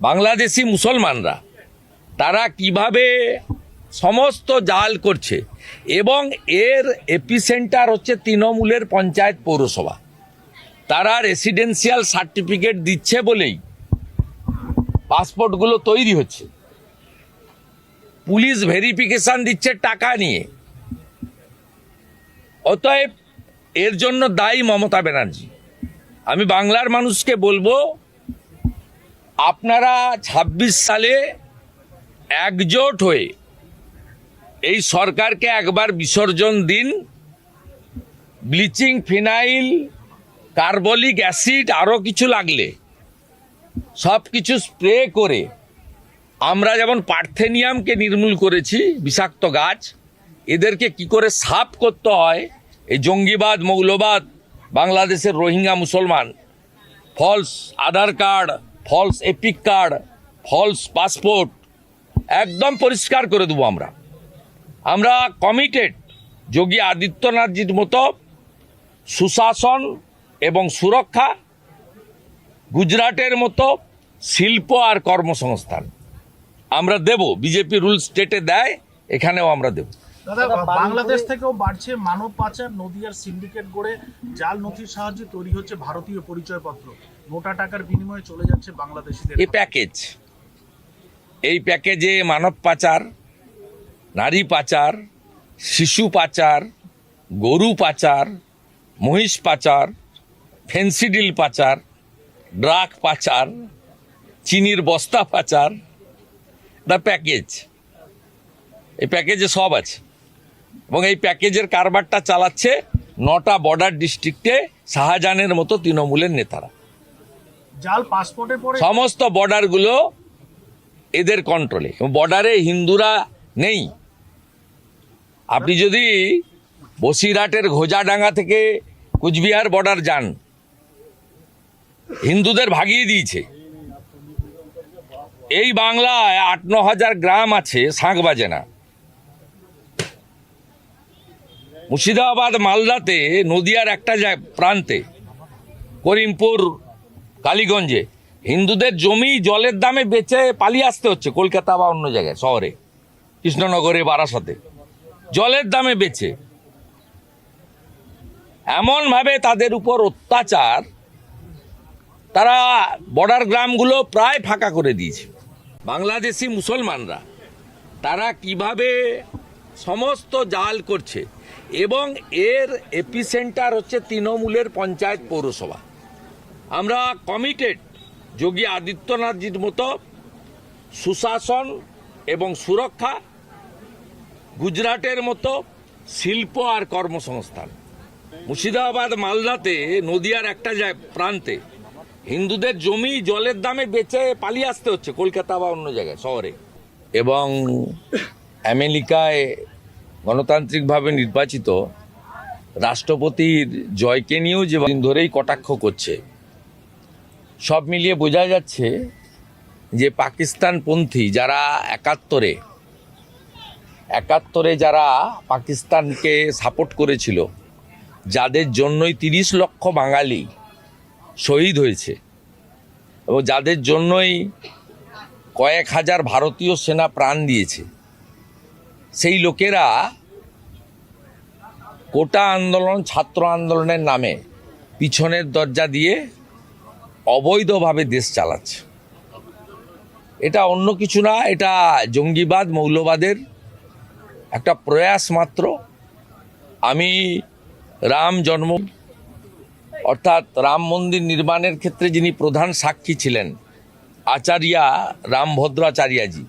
বাংলাদেশি মুসলমানরা, তারা কীভাবে সমস্ত জাল করছে এবং এর এপিসেন্টার হচ্ছে তৃণমূলের পঞ্চায়েত পৌরসভা। তারা রেসিডেন্সিয়াল সার্টিফিকেট দিচ্ছে বলেই পাসপোর্টগুলো তৈরি হচ্ছে। পুলিশ ভেরিফিকেশন দিচ্ছে টাকা নিয়ে। অতএব এর জন্য দায়ী মমতা ব্যানার্জি। আমি বাংলার মানুষকে বলব আপনারা ২৬ সালে একজোট হয়ে এই সরকারকে একবার বিসর্জন দিন। ব্লিচিং ফিনাইল, কার্বলিক অ্যাসিড আরও কিছু লাগলে। সব কিছু স্প্রে করে আমরা যেমন পার্থেনিয়ামকে নির্মূল করেছি, বিষাক্ত গাছ, এদেরকে কি করে সাফ করতে হয়? এই জঙ্গিবাদ, মৌলবাদ, বাংলাদেশের রোহিঙ্গা মুসলমান। False, Aadhaar card false EPIC card false passport একদম পরিষ্কার করে দেবো আমরা। আমরা কমিটেড যোগী আদিত্যনাথজির মতো সুশাসন এবং সুরক্ষা গুজরাটের মতো শিল্প আর কর্মসংস্থান। আমরা দেব, বিজেপি রুল স্টেটে দেয়, এখানেও আমরা দেব। দাদা বাংলাদেশ থেকেও বাড়ছে মানব পাচার নদীয়ার সিন্ডিকেট গড়ে জাল নথির সাহায্যে তৈরি হচ্ছে ভারতীয় পরিচয়পত্র। মোটা টাকার বিনিময়ে চলে যাচ্ছে বাংলাদেশিদের এই প্যাকেজ এই প্যাকেজে মানব পাচার নারী পাচার শিশু পাচার গরু পাচার মহিষ পাচার ফেন্সিডিল পাচার ড্রাগ পাচার চিনির বস্তা পাচার দ্য প্যাকেজ এই প্যাকেজে সব আছে। এবং এই প্যাকেজের কারবারটা চালাচ্ছে নটা বর্ডার ডিস্ট্রিক্টে শাহজাহানের মতো তৃণমূলের নেতারা। জাল পাসপোর্টে পরে সমস্ত বর্ডারগুলো এদের কন্ট্রোলে বর্ডারে হিন্দুরা নেই। আপনি যদি বসিরহাটের ঘোজাডাঙ্গা থেকে কুচবিহার বর্ডার যান হিন্দুদের ভাগিয়ে দিয়েছে। এই বাংলায় আট ন হাজার গ্রাম আছে শাঁখ বাজে না মুর্শিদাবাদ মালদাতে, নদিয়ার একটা প্রান্তে, করিমপুর, কালীগঞ্জে, হিন্দুদের জমি জলের দামে বেচে পালিয়ে আসতে হচ্ছে কলকাতা বা অন্য জায়গায়, শহরে, কৃষ্ণনগরে, বারাসাতে। জলের দামে বেচে। এমনভাবে তাদের উপর অত্যাচার, তারা বর্ডার গ্রামগুলো প্রায় ফাঁকা করে দিয়েছে। বাংলাদেশি মুসলমানরা, তারা কীভাবে সমস্ত জাল করছে? এবং এর এপিসেন্টার হচ্ছে তৃণমূলের পঞ্চায়েত পৌরসভা। আমরা কমিটেড যোগী আদিত্যনাথজির মতো সুশাসন এবং সুরক্ষা, গুজরাটের মতো শিল্প আর কর্মসংস্থান। মুর্শিদাবাদ মালদাতে, নদিয়ার একটা প্রান্তে হিন্দুদের জমি জলের দামে বেচে পালিয়ে আসতে হচ্ছে, কলকাতা বা অন্য জায়গায়, শহরে। এবং আমেরিকায় গণতান্ত্রিকভাবে নির্বাচিত রাষ্ট্রপতির জয়কে নিয়েও যে ধরেই কটাক্ষ করছে। সব মিলিয়ে বোঝা যাচ্ছে যে পাকিস্তানপন্থী যারা একাত্তরে একাত্তরে যারা পাকিস্তানকে সাপোর্ট করেছিল, যাদের জন্যই তিরিশ লক্ষ বাঙালি শহীদ হয়েছে এবং যাদের জন্যই কয়েক হাজার ভারতীয় সেনা প্রাণ দিয়েছে সেই লোকেরা কোটা আন্দোলন, ছাত্র আন্দোলনের নামে পিছনের দরজা দিয়ে অবৈধভাবে দেশ চালাচ্ছে। এটা অন্য কিছু না, এটা জঙ্গিবাদ, মৌলবাদের একটা প্রয়াস মাত্র। আমি রাম জন্ম, অর্থাৎ রাম মন্দির নির্মাণের ক্ষেত্রে যিনি প্রধান সাক্ষী ছিলেন, আচার্যা রামভদ্রাচার্যাজি,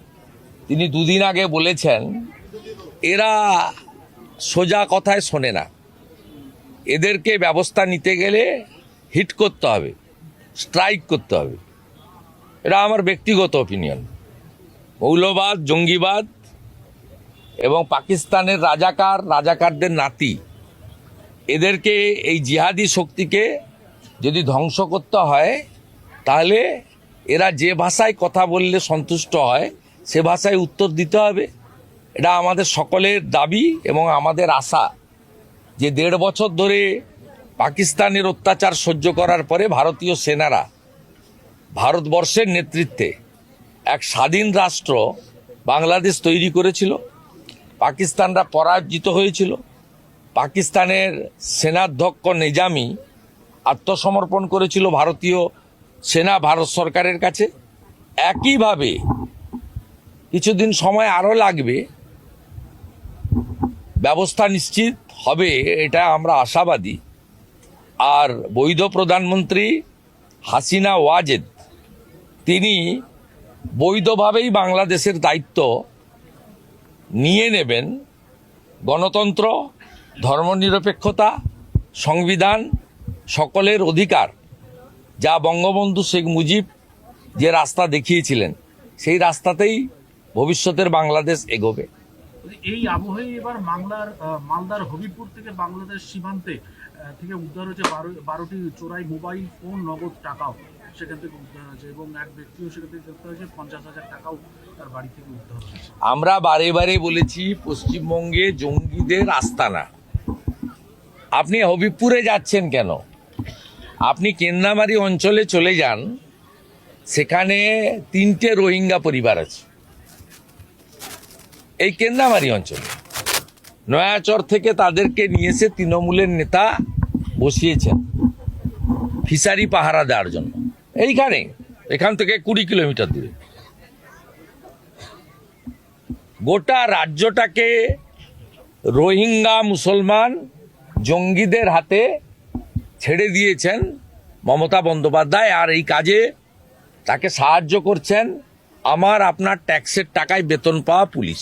তিনি দুদিন আগে বলেছেন এরা সোজা কথায় শোনে না। এদেরকে ব্যবস্থা নিতে গেলে হিট করতে হবে স্ট্রাইক করতে হবে। এটা আমার ব্যক্তিগত অপিনিয়ন মৌলবাদ, জঙ্গিবাদ এবং পাকিস্তানের রাজাকার, রাজাকারদের নাতি, এদেরকে এই জিহাদি শক্তিকে যদি ধ্বংস করতে হয়, তাহলে এরা যে ভাষায় কথা বললে সন্তুষ্ট হয়, সে ভাষায় উত্তর দিতে হবে। এটা আমাদের সকলের দাবি এবং আমাদের আশা যে দেড় বছর ধরে পাকিস্তানের অত্যাচার সহ্য করার পরে ভারতীয় সেনারা ভারতবর্ষের নেতৃত্বে এক স্বাধীন রাষ্ট্র বাংলাদেশ তৈরি করেছিল। পাকিস্তানরা পরাজিত হয়েছিল। পাকিস্তানের সেনাধ্যক্ষ নিজামি আত্মসমর্পণ করেছিল ভারতীয় সেনা ভারত সরকারের কাছে। একইভাবে কিছুদিন সময় আরও লাগবে ব্যবস্থা নিশ্চিত হবে, এটা আমরা আশাবাদী। আর বৈধ প্রধানমন্ত্রী হাসিনা ওয়াজেদ, তিনি বৈধভাবেই বাংলাদেশের দায়িত্ব নিয়ে নেবেন গণতন্ত্র, ধর্মনিরপেক্ষতা, সংবিধান, সকলের অধিকার, যা বঙ্গবন্ধু শেখ মুজিব যে রাস্তা দেখিয়েছিলেন, সেই রাস্তাতেই ভবিষ্যতের বাংলাদেশ এগোবে। এই আবহে এবার বাংলার মালদার হবিপুর থেকে বাংলাদেশ সীমান্তে থেকে উদ্ধার হয়েছে বারো, বারোটি চোরাই মোবাইল ফোন, নগদ টাকাও সেখান থেকে উদ্ধার হয়েছে এবং এক ব্যক্তিও সেখান থেকে গ্রেপ্তার হয়েছে। পঞ্চাশ হাজার টাকাও তার বাড়ি থেকে উদ্ধার হয়েছে। আমরা বারে বারে বলেছি, পশ্চিমবঙ্গে জঙ্গিদের আস্তানা। আপনি হবিপুরে যাচ্ছেন কেন? আপনি কেন্নামারি অঞ্চলে চলে যান, সেখানে তিনটে রোহিঙ্গা পরিবার আছে। এই কেন্নামারি অঞ্চলে। নয়াচর থেকে তাদেরকে নিয়ে এসে তৃণমূলের নেতা বসিয়েছেন। ফিশারি পাহারা দেওয়ার জন্য। এইখানে, এখান থেকে কুড়ি কিলোমিটার দূরে। গোটা রাজ্যটাকে রোহিঙ্গা মুসলমান জঙ্গিদের হাতে ছেড়ে দিয়েছেন মমতা বন্দ্যোপাধ্যায় আর এই কাজে তাকে সাহায্য করছেন আমার আপনার ট্যাক্সের টাকায় বেতন পাওয়া পুলিশ।